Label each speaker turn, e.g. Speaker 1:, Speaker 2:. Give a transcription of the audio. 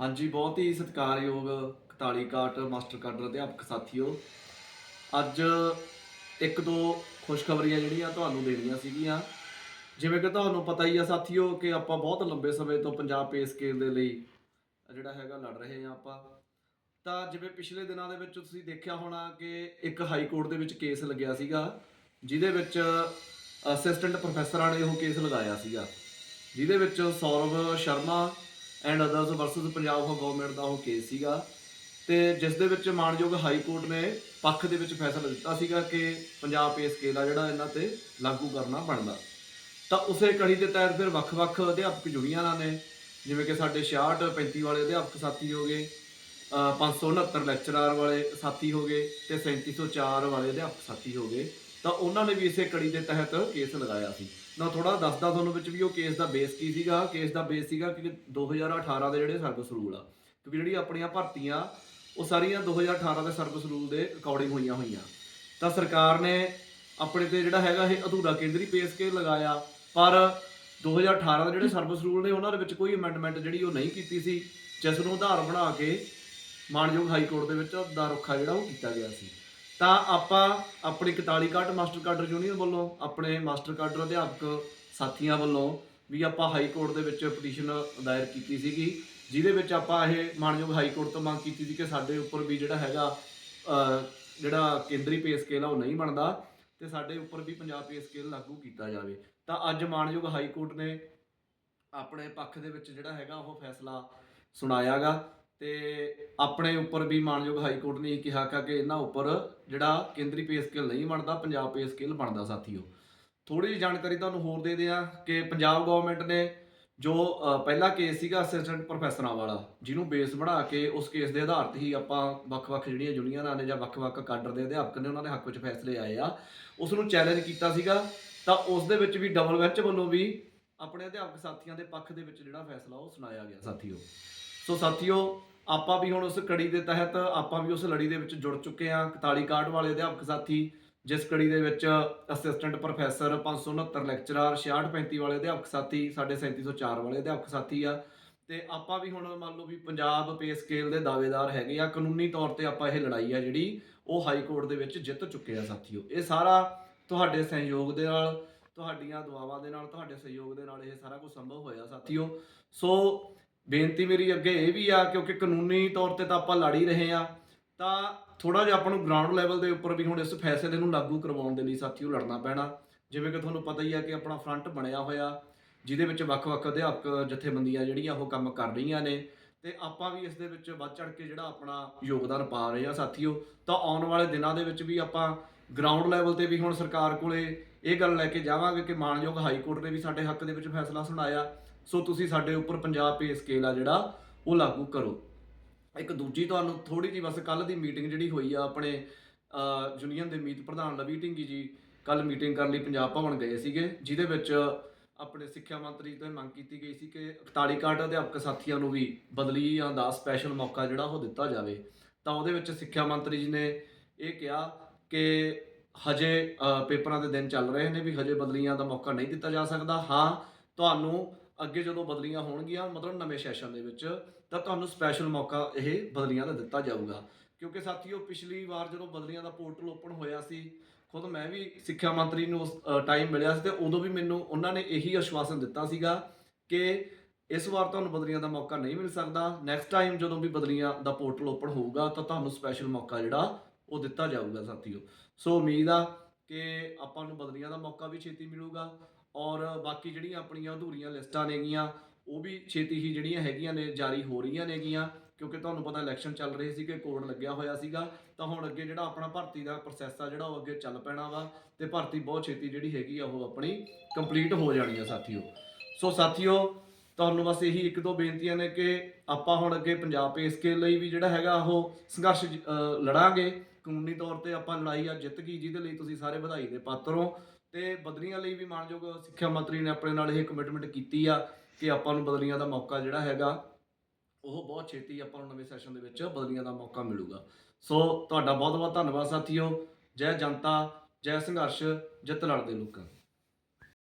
Speaker 1: ਹਾਂਜੀ, ਬਹੁਤ ਹੀ ਸਤਿਕਾਰਯੋਗ 41 ਕਾਟ ਮਾਸਟਰ ਕਾਡਰ ਅਧਿਆਪਕ ਸਾਥੀਓ। ਅੱਜ ਇੱਕ ਦੋ ਖੁਸ਼ਖਬਰੀਆਂ ਜਿਹੜੀਆਂ ਤੁਹਾਨੂੰ ਦੇਣੀਆਂ ਸੀਗੀਆਂ। ਜਿਵੇਂ ਕਿ ਤੁਹਾਨੂੰ ਪਤਾ ਹੀ ਆ ਸਾਥੀਓ ਕਿ ਆਪਾਂ ਬਹੁਤ ਲੰਬੇ ਸਮੇਂ ਤੋਂ ਪੰਜਾਬ ਪੇ ਸਕੇਲ ਦੇ ਲਈ ਜਿਹੜਾ ਹੈਗਾ ਲੜ ਰਹੇ ਆ ਆਪਾਂ। ਤਾਂ ਜਿਵੇਂ ਪਿਛਲੇ ਦਿਨਾਂ ਦੇ ਵਿੱਚ ਤੁਸੀਂ ਦੇਖਿਆ ਹੋਣਾ ਕਿ ਇੱਕ ਹਾਈ ਕੋਰਟ ਦੇ ਵਿੱਚ ਕੇਸ ਲੱਗਿਆ ਸੀਗਾ, ਜਿਹਦੇ ਵਿੱਚ ਅਸਿਸਟੈਂਟ ਪ੍ਰੋਫੈਸਰਾਂ ਨੇ ਉਹ ਕੇਸ ਲਗਾਇਆ ਸੀਗਾ। ਜਿਹਦੇ ਵਿੱਚ Saurav Sharma and others versus Punjab of government ਦਾ ਉਹ ਕੇਸ ਸੀਗਾ। ਤੇ ਜਿਸ ਦੇ ਵਿੱਚ ਮਾਨਯੋਗ ਹਾਈ ਕੋਰਟ ਨੇ ਪੱਖ ਦੇ ਵਿੱਚ ਫੈਸਲਾ ਦਿੱਤਾ ਸੀਗਾ ਕਿ ਪੰਜਾਬ ਪੇ ਸਕੇਲ ਆ ਜਿਹੜਾ ਇਹਨਾਂ ਤੇ ਲਾਗੂ ਕਰਨਾ ਬਣਦਾ। ਤਾਂ ਉਸੇ ਕੜੀ ਦੇ ਤਹਿਤ ਫਿਰ ਵੱਖ-ਵੱਖ ਅਧਿਆਪਕ ਯੂਨੀਅਨਾਂ ਨੇ ਜਿਵੇਂ ਕਿ ਸਾਡੇ 66 35 ਵਾਲੇ ਅਧਿਆਪਕ ਸਾਥੀ ਹੋ ਗਏ ਅ, 569 ਲੈਕਚਰਰ ਵਾਲੇ ਸਾਥੀ ਹੋ ਗਏ ਤੇ 3704 ਵਾਲੇ ਅਧਿਆਪਕ ਸਾਥੀ ਹੋ ਗਏ। ਤਾਂ ਉਹਨਾਂ ਨੇ ਵੀ ਇਸੇ ਕੜੀ ਦੇ ਤਹਿਤ ਕੇਸ ਲਗਾਇਆ ਸੀ। ਨਾ ਥੋੜਾ ਦੱਸਦਾ ਤੁਹਾਨੂੰ ਵਿੱਚ ਵੀ ਉਹ ਕੇਸ ਦਾ ਬੇਸ ਕੀ ਸੀਗਾ ਕੇਸ ਦਾ ਬੇਸ ਸੀਗਾ ਕਿ 2018 ਦੇ ਜਿਹੜੇ ਸਰਵਿਸ ਰੂਲ ਆ। ਕਿਉਂਕਿ ਜਿਹੜੀ ਆਪਣੀਆਂ ਭਰਤੀਆਂ, ਉਹ ਸਾਰੀਆਂ 2018 ਦੇ ਸਰਵਿਸ ਰੂਲ ਦੇ ਅਕੋਰਡਿੰਗ ਹੋਈਆਂ ਹੋਈਆਂ। ਤਾਂ ਸਰਕਾਰ ਨੇ ਆਪਣੇ ਤੇ ਜਿਹੜਾ ਹੈਗਾ ਇਹ ਅਧੂਰਾ ਕੇਂਦਰੀ ਪੇਸ ਕੇ ਲਗਾਇਆ, ਪਰ 2018 ਦੇ ਜਿਹੜੇ ਸਰਵਿਸ ਰੂਲ ਨੇ, ਉਹਨਾਂ ਦੇ ਵਿੱਚ ਕੋਈ ਅਮੈਂਡਮੈਂਟ ਜਿਹੜੀ ਉਹ ਨਹੀਂ ਕੀਤੀ ਸੀ। ਜਿਸ ਨੂੰ ਆਧਾਰ ਬਣਾ ਕੇ ਮਾਨਯੋਗ ਹਾਈ ਕੋਰਟ ਦੇ ਵਿੱਚ ਦਾ ਰੁੱਖਾ ਜਿਹੜਾ ਉਹ ਕੀਤਾ ਗਿਆ ਸੀ। ਤਾਂ ਆਪਾਂ ਆਪਣੀ 41 ਕਾਟ ਮਾਸਟਰ ਕਾਡਰ ਯੂਨੀਅਨ ਵੱਲੋਂ, ਆਪਣੇ ਮਾਸਟਰ ਕਾਡਰ ਅਧਿਆਪਕ ਸਾਥੀਆਂ ਵੱਲੋਂ ਵੀ ਆਪਾਂ ਹਾਈ ਕੋਰਟ ਦੇ ਵਿੱਚ ਪਟੀਸ਼ਨ ਦਾਇਰ ਕੀਤੀ ਸੀਗੀ, ਜਿਹਦੇ ਵਿੱਚ ਆਪਾਂ ਇਹ ਮਾਨਯੋਗ ਹਾਈ ਕੋਰਟ ਤੋਂ ਮੰਗ ਕੀਤੀ ਸੀ ਕਿ ਸਾਡੇ ਉੱਪਰ ਵੀ ਜਿਹੜਾ ਹੈਗਾ ਜਿਹੜਾ ਕੇਂਦਰੀ ਪੇ ਸਕੇਲ ਆ ਉਹ ਨਹੀਂ ਬਣਦਾ ਤੇ ਸਾਡੇ ਉੱਪਰ ਵੀ ਪੰਜਾਬ ਪੇ ਸਕੇਲ ਲਾਗੂ ਕੀਤਾ ਜਾਵੇ। ਤਾਂ ਅੱਜ ਮਾਨਯੋਗ ਹਾਈ ਕੋਰਟ ਨੇ ਆਪਣੇ ਪੱਖ ਦੇ ਵਿੱਚ ਜਿਹੜਾ ਹੈਗਾ ਉਹ ਫੈਸਲਾ ਸੁਣਾਇਆਗਾ। ਤੇ ਆਪਣੇ ਉੱਪਰ ਵੀ ਮਾਨਯੋਗ ਹਾਈ ਕੋਰਟ ਨੇ ਕਿਹਾ ਕਿ ਇਹਨਾਂ ਉੱਪਰ ਜਿਹੜਾ ਕੇਂਦਰੀ ਪੇ ਸਕੇਲ ਨਹੀਂ ਬਣਦਾ, ਪੰਜਾਬ ਪੇ ਸਕੇਲ ਬਣਦਾ ਸਾਥੀਓ। ਥੋੜੀ ਜਿਹੀ ਜਾਣਕਾਰੀ ਤੁਹਾਨੂੰ ਹੋਰ ਦੇ ਦਿਆਂ ਕਿ ਪੰਜਾਬ ਗਵਰਨਮੈਂਟ ਨੇ ਜੋ ਪਹਿਲਾ ਕੇਸ ਸੀਗਾ ਅਸਿਸਟੈਂਟ ਪ੍ਰੋਫੈਸਰਾਂ ਵਾਲਾ, ਜਿਹਨੂੰ ਬੇਸ ਬਣਾ ਕੇ ਉਸ ਕੇਸ ਦੇ ਆਧਾਰ ਤੇ ਹੀ ਆਪਾਂ ਵੱਖ-ਵੱਖ ਜਿਹੜੀਆਂ ਯੂਨੀਅਨਾਂ ਨੇ ਜਾਂ ਵੱਖ-ਵੱਖ ਕਾਡਰ ਦੇ ਅਧਿਆਪਕ ਨੇ ਉਹਨਾਂ ਦੇ ਹੱਕ ਵਿੱਚ ਫੈਸਲੇ ਆਏ ਆ। ਉਸ ਨੂੰ ਚੈਲੰਜ ਕੀਤਾ ਸੀਗਾ, ਤਾਂ ਉਸ ਦੇ ਵਿੱਚ ਵੀ ਡਬਲ ਬੈਂਚ ਵੱਲੋਂ ਵੀ ਆਪਣੇ ਅਧਿਆਪਕ ਸਾਥੀਆਂ ਦੇ ਪੱਖ ਦੇ ਵਿੱਚ ਜਿਹੜਾ ਫੈਸਲਾ ਉਹ ਸੁਣਾਇਆ ਗਿਆ ਸਾਥੀਓ। ਸੋ ਸਾਥੀਓ ਆਪਾਂ ਵੀ ਹੁਣ ਉਸ ਕੜੀ ਦੇ ਤਹਿਤ ਆਪਾਂ ਵੀ ਉਸ ਲੜੀ ਦੇ ਵਿੱਚ ਜੁੜ ਚੁੱਕੇ ਹਾਂ। 41 ਕਾਰਡ ਵਾਲੇ ਅਧਿਆਪਕ ਸਾਥੀ, ਜਿਸ ਕੜੀ ਦੇ ਵਿੱਚ ਅਸਿਸਟੈਂਟ ਪ੍ਰੋਫੈਸਰ 569 ਲੈਕਚਰਰ 6635 ਵਾਲੇ ਅਧਿਆਪਕ ਸਾਥੀ ਸਾਡੇ 3704 ਵਾਲੇ ਅਧਿਆਪਕ ਸਾਥੀ ਆ। ਤੇ ਆਪਾਂ ਵੀ ਹੁਣ ਮੰਨ ਲਓ ਵੀ ਪੰਜਾਬ ਪੇ ਸਕੇਲ ਦੇ ਦਾਅਵੇਦਾਰ ਹੈਗੇ ਆ। ਕਾਨੂੰਨੀ ਤੌਰ ਤੇ ਆਪਾਂ ਇਹ ਲੜਾਈ ਆ ਜਿਹੜੀ ਉਹ ਹਾਈ ਕੋਰਟ ਦੇ ਵਿੱਚ ਜਿੱਤ ਚੁੱਕੇ ਆ ਸਾਥੀਓ। ਇਹ ਸਾਰਾ ਤੁਹਾਡੇ ਸਹਿਯੋਗ ਦੇ ਨਾਲ, ਤੁਹਾਡੀਆਂ ਦੁਆਵਾਂ ਦੇ ਨਾਲ, ਤੁਹਾਡੇ ਸਹਿਯੋਗ ਦੇ ਨਾਲ ਇਹ ਸਾਰਾ ਕੁਝ ਸੰਭਵ ਹੋਇਆ ਸਾਥੀਓ। ਸੋ ਬੇਨਤੀ ਮੇਰੀ ਅੱਗੇ ਇਹ ਵੀ ਆ, ਕਿਉਂਕਿ ਕਾਨੂੰਨੀ ਤੌਰ ਤੇ ਤਾਂ ਆਪਾਂ ਲੜ ਹੀ ਰਹੇ ਆ, ਤਾਂ ਥੋੜਾ ਜਿਹਾ ਆਪਾਂ ਨੂੰ ਗਰਾਊਂਡ ਲੈਵਲ ਦੇ ਉੱਪਰ ਵੀ ਹੁਣ ਇਸ ਫੈਸਲੇ ਨੂੰ ਲਾਗੂ ਕਰਵਾਉਣ ਦੇ ਲਈ ਸਾਥੀਓ ਲੜਨਾ ਪੈਣਾ। ਜਿਵੇਂ ਕਿ ਤੁਹਾਨੂੰ ਪਤਾ ਹੀ ਆ ਕਿ ਆਪਣਾ ਫਰੰਟ ਬਣਿਆ ਹੋਇਆ, ਜਿਹਦੇ ਵਿੱਚ ਵੱਖ-ਵੱਖ ਅਧਿਆਪਕ ਜਥੇਬੰਦੀਆਂ ਜਿਹੜੀਆਂ ਉਹ ਕੰਮ ਕਰ ਰਹੀਆਂ ਨੇ, ਤੇ ਆਪਾਂ ਵੀ ਇਸ ਦੇ ਵਿੱਚ ਵੱਧ ਚੜ ਕੇ ਜਿਹੜਾ ਆਪਣਾ ਯੋਗਦਾਨ ਪਾ ਰਹੇ ਆ ਸਾਥੀਓ। ਤਾਂ ਆਉਣ ਵਾਲੇ ਦਿਨਾਂ ਦੇ ਵਿੱਚ ਵੀ ਆਪਾਂ ਗਰਾਊਂਡ ਲੈਵਲ ਤੇ ਵੀ ਹੁਣ ਸਰਕਾਰ ਕੋਲੇ ਇਹ ਗੱਲ ਲੈ ਕੇ ਜਾਵਾਂਗੇ ਕਿ ਮਾਨਯੋਗ ਹਾਈ ਕੋਰਟ ਨੇ ਵੀ ਸਾਡੇ ਹੱਕ ਦੇ ਵਿੱਚ ਫੈਸਲਾ ਸੁਣਾਇਆ। ਸੋ ਤੁਸੀਂ ਸਾਡੇ ਉੱਪਰ ਪੰਜਾਬ ਪੇ ਸਕੇਲ ਆ ਜਿਹੜਾ, ਉਹ ਲਾਗੂ ਕਰੋ। ਇੱਕ ਦੂਜੀ ਤੁਹਾਨੂੰ ਥੋੜੀ ਜਿਹੀ ਬਸ ਕੱਲ ਦੀ ਮੀਟਿੰਗ ਜਿਹੜੀ ਹੋਈ ਆ, ਆਪਣੇ ਯੂਨੀਅਨ ਦੇ ਮੀਤ ਪ੍ਰਧਾਨ ਲਵੀ ਢਿੰਗੀ ਜੀ ਕੱਲ ਮੀਟਿੰਗ ਕਰਨ ਲਈ ਪੰਜਾਬ ਭਵਨ ਗਏ ਸੀਗੇ, ਜਿਹਦੇ ਵਿੱਚ ਆਪਣੇ ਸਿੱਖਿਆ ਮੰਤਰੀ ਤੋਂ ਮੰਗ ਕੀਤੀ ਗਈ ਸੀ ਕਿ 41 ਕਾਰਡ ਅਧਿਆਪਕ ਸਾਥੀਆਂ ਨੂੰ ਵੀ ਬਦਲੀਆਂ ਦਾ ਸਪੈਸ਼ਲ ਮੌਕਾ ਜਿਹੜਾ ਉਹ ਦਿੱਤਾ ਜਾਵੇ। ਤਾਂ ਉਹਦੇ ਵਿੱਚ ਸਿੱਖਿਆ ਮੰਤਰੀ ਜੀ ਨੇ ਇਹ ਕਿਹਾ ਕਿ ਹਜੇ ਪੇਪਰਾਂ ਦੇ ਦਿਨ ਚੱਲ ਰਹੇ ਨੇ ਵੀ ਹਜੇ ਬਦਲੀਆਂ ਦਾ ਮੌਕਾ ਨਹੀਂ ਦਿੱਤਾ ਜਾ ਸਕਦਾ। ਹਾਂ, ਤੁਹਾਨੂੰ ਅੱਗੇ ਜਦੋਂ ਬਦਲੀਆਂ ਹੋਣਗੀਆਂ, ਮਤਲਬ ਨਵੇਂ ਸੈਸ਼ਨ ਦੇ ਵਿੱਚ, ਤਾਂ ਤੁਹਾਨੂੰ ਸਪੈਸ਼ਲ ਮੌਕਾ ਇਹ ਬਦਲੀਆਂ ਦਾ ਦਿੱਤਾ ਜਾਊਗਾ। ਕਿਉਂਕਿ ਸਾਥੀਓ, ਪਿਛਲੀ ਵਾਰ ਜਦੋਂ ਬਦਲੀਆਂ ਦਾ ਪੋਰਟਲ ਓਪਨ ਹੋਇਆ ਸੀ, ਖੁਦ ਮੈਂ ਵੀ ਸਿੱਖਿਆ ਮੰਤਰੀ ਨੂੰ ਉਸ ਟਾਈਮ ਮਿਲਿਆ ਸੀ ਤੇ ਉਦੋਂ ਵੀ ਮੈਨੂੰ ਉਹਨਾਂ ਨੇ ਇਹੀ ਆਸ਼ਵਾਸਨ ਦਿੱਤਾ ਸੀਗਾ ਕਿ ਇਸ ਵਾਰ ਤੁਹਾਨੂੰ ਬਦਲੀਆਂ ਦਾ ਮੌਕਾ ਨਹੀਂ ਮਿਲ ਸਕਦਾ। ਨੈਕਸਟ ਟਾਈਮ ਜਦੋਂ ਵੀ ਬਦਲੀਆਂ ਦਾ ਪੋਰਟਲ ਓਪਨ ਹੋਊਗਾ, ਤਾਂ ਤੁਹਾਨੂੰ ਸਪੈਸ਼ਲ ਮੌਕਾ ਜਿਹੜਾ, ਉਹ ਦਿੱਤਾ ਜਾਊਗਾ, ਸਾਥੀਓ। ਸੋ ਉਮੀਦ ਆ ਕਿ ਆਪਾਂ ਨੂੰ ਬਦਲੀਆਂ ਦਾ ਮੌਕਾ ਵੀ ਛੇਤੀ ਮਿਲੂਗਾ। ਔਰ ਬਾਕੀ ਜਿਹੜੀਆਂ ਆਪਣੀਆਂ ਅਧੂਰੀਆਂ ਲਿਸਟਾਂ ਨੇਗੀਆਂ, ਉਹ ਵੀ ਛੇਤੀ ਹੀ ਜਿਹੜੀਆਂ ਹੈਗੀਆਂ ਨੇ, ਜਾਰੀ ਹੋ ਰਹੀਆਂ ਨੇਗੀਆਂ, ਕਿਉਂਕਿ ਤੁਹਾਨੂੰ ਪਤਾ ਇਲੈਕਸ਼ਨ ਚੱਲ ਰਹੇ ਕਿ ਕੋਡ ਲੱਗਿਆ ਹੋਇਆ ਸੀਗਾ, ਤਾਂ ਹੁਣ ਅੱਗੇ ਜਿਹੜਾ ਆਪਣਾ ਭਰਤੀ ਦਾ ਪ੍ਰੋਸੈਸ ਆ ਜਿਹੜਾ ਉਹ ਅੱਗੇ ਚੱਲ ਪੈਣਾ ਵਾ ਤੇ ਭਰਤੀ ਬਹੁਤ ਛੇਤੀ ਜਿਹੜੀ ਹੈਗੀ ਆ, ਉਹ ਆਪਣੀ ਕੰਪਲੀਟ ਹੋ ਜਾਣੀ ਆ ਸਾਥੀਓ। ਸੋ ਸਾਥੀਓ, ਤੁਹਾਨੂੰ ਬਸ ਇਹੀ ਇੱਕ ਦੋ ਬੇਨਤੀਆਂ ਨੇ ਕਿ ਆਪਾਂ ਹੁਣ ਅੱਗੇ ਪੰਜਾਬ ਪੇ ਸਕੇਲ ਲਈ ਵੀ ਜਿਹੜਾ ਹੈਗਾ ਉਹ ਸੰਘਰਸ਼ ਲੜਾਂਗੇ। ਕਾਨੂੰਨੀ ਤੌਰ ਤੇ ਆਪਾਂ ਲੜਾਈ ਆ ਜਿੱਤ ਗਈ, ਜਿਹਦੇ ਲਈ ਤੁਸੀਂ ਸਾਰੇ ਵਧਾਈ ਦੇ ਪਾਤਰ ਹੋ। ਤੇ ਬਦਲੀਆਂ ਲਈ ਵੀ ਮਾਨਯੋਗ ਸਿੱਖਿਆ ਮੰਤਰੀ ਨੇ ਆਪਣੇ ਨਾਲ ਇਹ ਕਮਿਟਮੈਂਟ ਕੀਤੀ ਆ ਕਿ ਆਪਾਂ ਨੂੰ ਬਦਲੀਆਂ ਦਾ ਮੌਕਾ ਜਿਹੜਾ ਹੈਗਾ, ਉਹ ਬਹੁਤ ਛੇਤੀ ਆਪਾਂ ਨੂੰ ਨਵੇਂ ਸੈਸ਼ਨ ਦੇ ਵਿੱਚ ਬਦਲੀਆਂ ਦਾ ਮੌਕਾ ਮਿਲੂਗਾ। ਸੋ ਤੁਹਾਡਾ ਬਹੁਤ ਬਹੁਤ ਧੰਨਵਾਦ ਸਾਥੀਓ। ਜੈ ਜਨਤਾ, ਜੈ ਸੰਘਰਸ਼, ਜਿੱਤ ਲੜਦੇ ਲੋਕਾਂ।